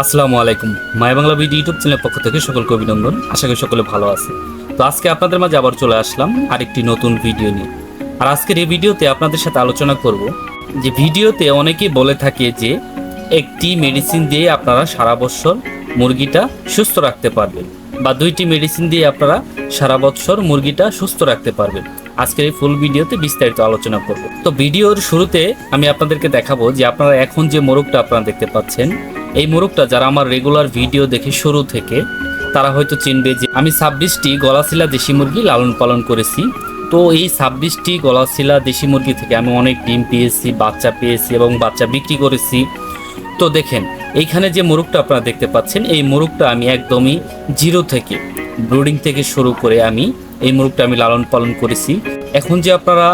আসসালামু আলাইকুম মায় বাংলা ভিডিও ইউটিউব চ্যানেলের পক্ষ থেকে সকলকে অভিনন্দন। আশা করি সকলে ভালো আছে তো আজকে আপনাদের মাঝে আবার চলে আসলাম আরেকটি নতুন ভিডিও নিয়ে। আর আজকের এই ভিডিওতে আপনাদের সাথে আলোচনা করব যে ভিডিওতে অনেকেই বলে থাকে যে একটি মেডিসিন দিয়ে আপনারা সারা বছর মুরগিটা সুস্থ রাখতে পারবেন বা দুইটি মেডিসিন দিয়ে আপনারা সারা বছর মুরগিটা সুস্থ রাখতে পারবেন আজকের এই ফুল ভিডিওতে বিস্তারিত আলোচনা করব। তো ভিডিওর শুরুতে আমি আপনাদেরকে দেখাবো যে আপনারা এখন যে মোরগটা আপনারা দেখতে পাচ্ছেন, এই মোরগটা যারা আমার রেগুলার ভিডিও দেখে শুরু থেকে, তারা হয়তো চিনবে যে আমি ছাব্বিশটি গলাশিলা দেশি মুরগি লালন পালন করেছি। তো এই ছাব্বিশটি গলাশিলা দেশি মুরগি থেকে আমি অনেক ডিম পেয়েছি, বাচ্চা পেয়েছি এবং বাচ্চা বিক্রি করেছি। তো দেখেন, এইখানে যে মোরগটা আপনারা দেখতে পাচ্ছেন, এই মোরগটা আমি একদমই জিরো থেকে ব্রুডিং থেকে শুরু করে আমি এই মুরগটা আমি লালন পালন করেছি। এখন যে আপনারা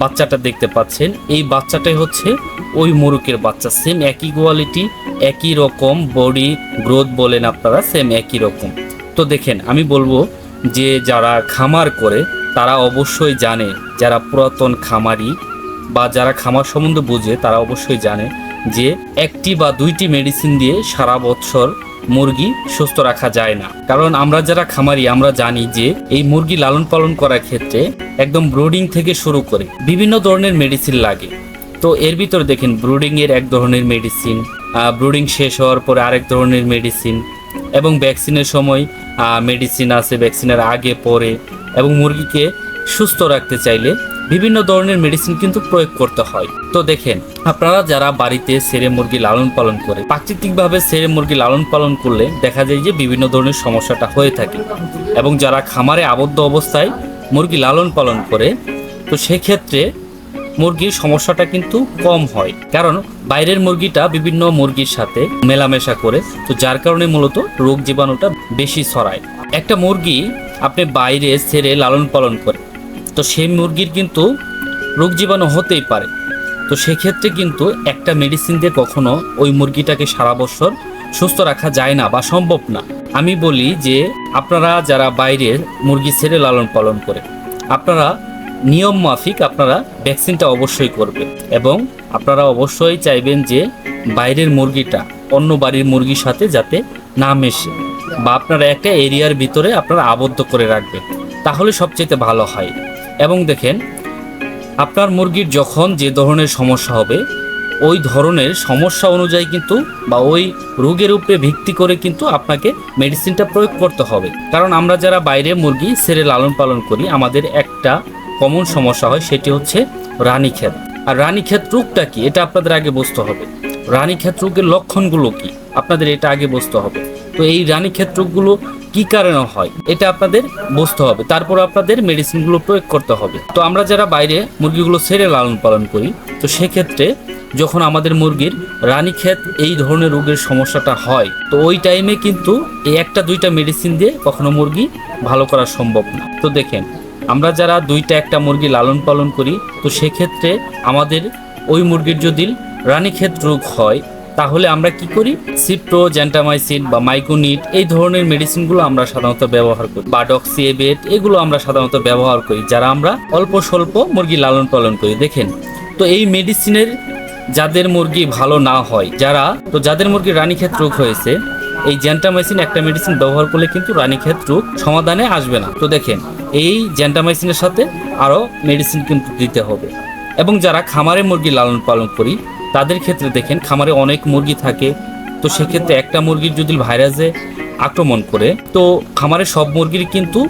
বাচ্চাটা দেখতে পাচ্ছেন, এই বাচ্চাটাই হচ্ছে ওই মোরগের বাচ্চা সেম একই কোয়ালিটি একই রকম বডি গ্রোথ বলেন আপনারা সেম একই রকম। তো দেখেন, আমি বলব যে যারা খামার করে, তারা অবশ্যই জানে, যারা পুরাতন খামারি বা যারা খামার সম্বন্ধে বুঝে, তারা অবশ্যই জানে যে একটি বা দুইটি মেডিসিন দিয়ে সারা বছর মুরগি সুস্থ রাখা যায় না। কারণ আমরা যারা খামারি, আমরা জানি যে এই মুরগি লালন পালন করার ক্ষেত্রে একদম ব্রুডিং থেকে শুরু করে বিভিন্ন ধরনের মেডিসিন লাগে। তো এর ভিতরে দেখেন, ব্রুডিং এর এক ধরনের মেডিসিন ব্রুডিং শেষ হওয়ার পরে আরেক ধরনের মেডিসিন এবং ভ্যাকসিনের সময় মেডিসিন আছে ভ্যাকসিনের আগে, পরে এবং মুরগিকে সুস্থ রাখতে চাইলে বিভিন্ন ধরনের মেডিসিন কিন্তু প্রয়োগ করতে হয়। তো দেখেন, আপনারা যারা বাড়িতে সেরে মুরগি লালন পালন করে, প্রাকৃতিকভাবে সেরে মুরগি লালন পালন করলে দেখা যায় যে বিভিন্ন ধরনের সমস্যাটা হয়ে থাকে। এবং যারা খামারে আবদ্ধ অবস্থায় মুরগি লালন পালন করে, তো সেক্ষেত্রে মুরগির সমস্যাটা কিন্তু কম হয়। কারণ বাইরের মুরগিটা বিভিন্ন মুরগির সাথে মেলামেশা করে, তো যার কারণে মূলত রোগ জীবাণুটা বেশি ছড়ায়। একটা মুরগি আপনি বাইরে ছেড়ে লালন পালন করে তো সেই মুরগির কিন্তু রোগ জীবাণু হতেই পারে। তো সেক্ষেত্রে কিন্তু একটা মেডিসিন দিয়ে কখনো ওই মুরগিটাকে সারা বছর সুস্থ রাখা যায় না বা সম্ভব না। আমি বলি যে আপনারা যারা বাইরের মুরগি ছেড়ে লালন পালন করে, আপনারা নিয়ম মাফিক আপনারা ভ্যাকসিনটা অবশ্যই করবেন এবং আপনারা অবশ্যই চাইবেন যে বাইরের মুরগিটা অন্য বাড়ির মুরগির সাথে যাতে না মেশে বা আপনারা একটা এরিয়ার ভিতরে আপনারা আবদ্ধ করে রাখবেন, তাহলে সবচেয়ে ভালো হয়। এবং দেখেন, আপনার মুরগির যখন যে ধরনের সমস্যা হবে, ওই ধরনের সমস্যা অনুযায়ী কিন্তু বা ওই রোগের উপরে ভিত্তি করে কিন্তু আপনাকে মেডিসিনটা প্রয়োগ করতে হবে। কারণ আমরা যারা বাইরে মুরগি সেরে লালন পালন করি, আমাদের একটা কমন সমস্যা হয়, সেটি হচ্ছে রানীক্ষেত। আর রানীক্ষেত রোগটা কি? এটা আপনাদের আগে বুঝতে হবে। রানীক্ষেত রোগের লক্ষণগুলো কি? আপনাদের এটা আগে বুঝতে হবে। তো এই রানীক্ষেত রোগগুলো কি কারণে হয়? এটা আপনাদের বুঝতে হবে। তারপর আপনাদের মেডিসিনগুলো প্রয়োগ করতে হবে। তো আমরা যারা বাইরে মুরগিগুলো ছেড়ে লালন পালন করি, তো সেক্ষেত্রে যখন আমাদের মুরগির রানীক্ষেত এই ধরনের রোগের সমস্যাটা হয়, তো ওই টাইমে কিন্তু এই একটা দুইটা মেডিসিন দিয়ে কখনো মুরগি ভালো করা সম্ভব না। তো দেখেন, আমরা যারা দুইটা একটা মুরগি লালন পালন করি, তো সেক্ষেত্রে আমাদের ওই মুরগির যদি রানী রানীক্ষেত রোগ হয় তাহলে আমরা কি করি? সিপ্রো জ্যান্টামাইসিন বা মাইকোনিট এই ধরনের মেডিসিনগুলো আমরা সাধারণত ব্যবহার করি। বা ডক্সিএবেট, এগুলো আমরা সাধারণত ব্যবহার করি, যারা আমরা অল্প স্বল্প মুরগি লালন পালন করি। দেখেন, তো এই মেডিসিনের যাদের মুরগি ভালো না হয়, যারা, তো যাদের মুরগি রানীক্ষেত রোগ হয়েছে, এই জ্যান্টামাইসিন একটা মেডিসিন ব্যবহার করলে কিন্তু রানীক্ষেত রোগ সমাধানে আসবে না। তো দেখেন, এই জ্যান্টামাইসিনের সাথে আরও মেডিসিন কিন্তু দিতে হবে। এবং যারা খামারে মুরগি লালন পালন করি তাদের ক্ষেত্রে দেখেন, খামারে অনেক মুরগি থাকে। তো সেক্ষেত্রে একটা মুরগির যদি ভাইরাসে আক্রমণ করে, তো খামারে সব মুরগির কিন্তু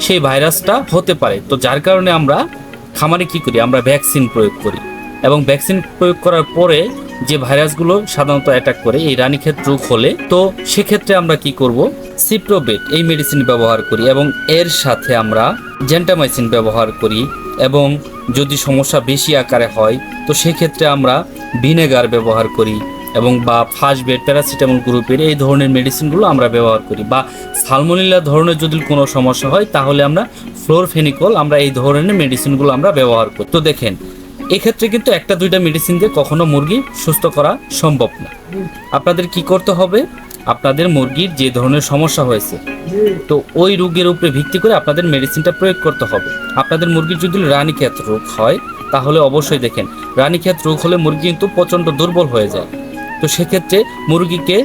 সেই ভাইরাসটা হতে পারে। তো যার কারণে আমরা খামারে কি করি? আমরা ভ্যাকসিন প্রয়োগ করি। এবং ভ্যাকসিন প্রয়োগ করার পরে যে ভাইরাসগুলো সাধারণত অ্যাটাক করে, এই রানীক্ষেত রোগ হলে, তো সেক্ষেত্রে আমরা কি করব? সিপ্রোবেট এই মেডিসিন ব্যবহার করি এবং এর সাথে আমরা জেন্টামাইসিন ব্যবহার করি। এবং যদি সমস্যা বেশি আকারে হয়, তো সেক্ষেত্রে আমরা ভিনেগার ব্যবহার করি এবং বা ফার্স্ট বেড প্যারাসিটামল গ্রুপের এই ধরনের মেডিসিনগুলো আমরা ব্যবহার করি। বা সালমোনিলা ধরনের যদি কোনো সমস্যা হয়, তাহলে আমরা ফ্লোরফেনিকল আমরা এই ধরনের মেডিসিনগুলো আমরা ব্যবহার করি। তো দেখেন, এক্ষেত্রে কিন্তু একটা দুইটা মেডিসিন দিয়ে কখনো মুরগি সুস্থ করা সম্ভব না। আপনাদের কি করতে হবে? আপনাদের মুরগির যে ধরনের সমস্যা হয়েছে, তো ওই রোগের উপরে ভিত্তি করে আপনাদের মেডিসিনটা প্রয়োগ করতে হবে। আপনাদের মুরগির যদি রানীক্ষেত রোগ হয়, তাহলে অবশ্যই দেখেন, রানীক্ষেত রোগ হলে মুরগি কিন্তু প্রচণ্ড দুর্বল হয়ে যায়। তো সেক্ষেত্রে মুরগিকে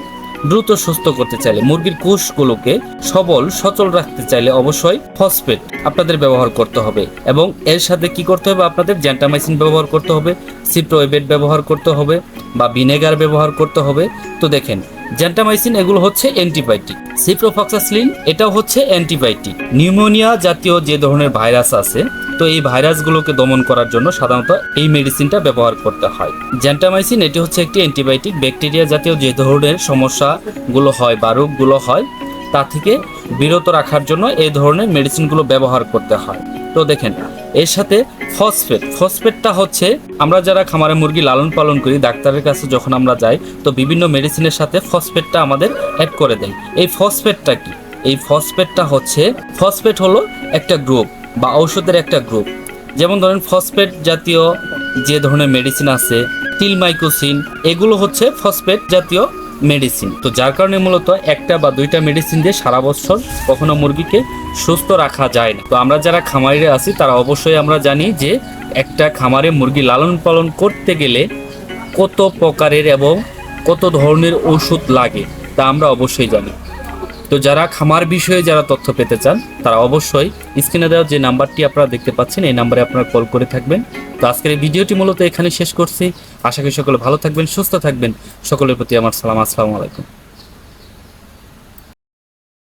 দ্রুত সুস্থ করতে চাইলে, মুরগির কোষগুলোকে সবল, সচল রাখতে চাইলে অবশ্যই ফসফেট আপনাদের ব্যবহার করতে হবে। এবং এর সাথে কি করতে হবে আপনাদের? জ্যান্টামাইসিন ব্যবহার করতে হবে সিপ্রোয়েবেট ব্যবহার করতে হবে, বা ভিনেগার ব্যবহার করতে হবে। তো দেখেন জ্যান্টামাইসিন এগুলো হচ্ছে অ্যান্টিবায়োটিক সিপ্রোফক্সাসলিন এটাও হচ্ছে অ্যান্টিবায়োটিক নিউমোনিয়া জাতীয় যে ধরনের ভাইরাস আছে, তো এই ভাইরাসগুলোকে দমন করার জন্য সাধারণত এই মেডিসিনটা ব্যবহার করতে হয়। জ্যান্টামাইসিন এটি হচ্ছে একটি অ্যান্টিবায়োটিক ব্যাকটেরিয়া জাতীয় যে ধরনের সমস্যাগুলো হয় বা রোগগুলো হয়, তা থেকে বিরত রাখার জন্য এই ধরনের মেডিসিনগুলো ব্যবহার করতে হয়। তো দেখেন, এর সাথে ফসফেট ফসফেটটা হচ্ছে আমরা যারা খামারে মুরগি লালন পালন করি, ডাক্তারের কাছে যখন আমরা যাই, তো বিভিন্ন মেডিসিনের সাথে ফসফেটটা আমাদের অ্যাড করে দেয়। এই ফসফেটটা কি? এই ফসফেটটা হচ্ছে ফসফেট হলো একটা গ্রুপ বা ঔষধের একটা গ্রুপ যেমন ধরেন ফসফেট জাতীয় যে ধরনের মেডিসিন আছে টিলমাইকোসিন এগুলো হচ্ছে ফসফেট জাতীয় মেডিসিন তো যার কারণে মূলত একটা বা দুইটা মেডিসিন দিয়ে সারা বছর কখনো মুরগিকে সুস্থ রাখা যায় না। তো আমরা যারা খামারিরা আছি, তারা অবশ্যই আমরা জানি যে একটা খামারে মুরগি লালন পালন করতে গেলে কত প্রকারের এবং কত ধরনের ওষুধ লাগে, তা আমরা অবশ্যই জানি। তো যারা খামার বিষয়ে যারা তথ্য পেতে চান, তারা অবশ্যই স্ক্রিনে দেওয়া যে নাম্বারটি আপনারা দেখতে পাচ্ছেন, এই নাম্বারে আপনারা কল করে থাকবেন। তো আজকের এই ভিডিওটি মূলত এখানে শেষ করছি। আশা করি সকলে ভালো থাকবেন, সুস্থ থাকবেন। সকলের প্রতি আমার সালাম, আসসালামু আলাইকুম।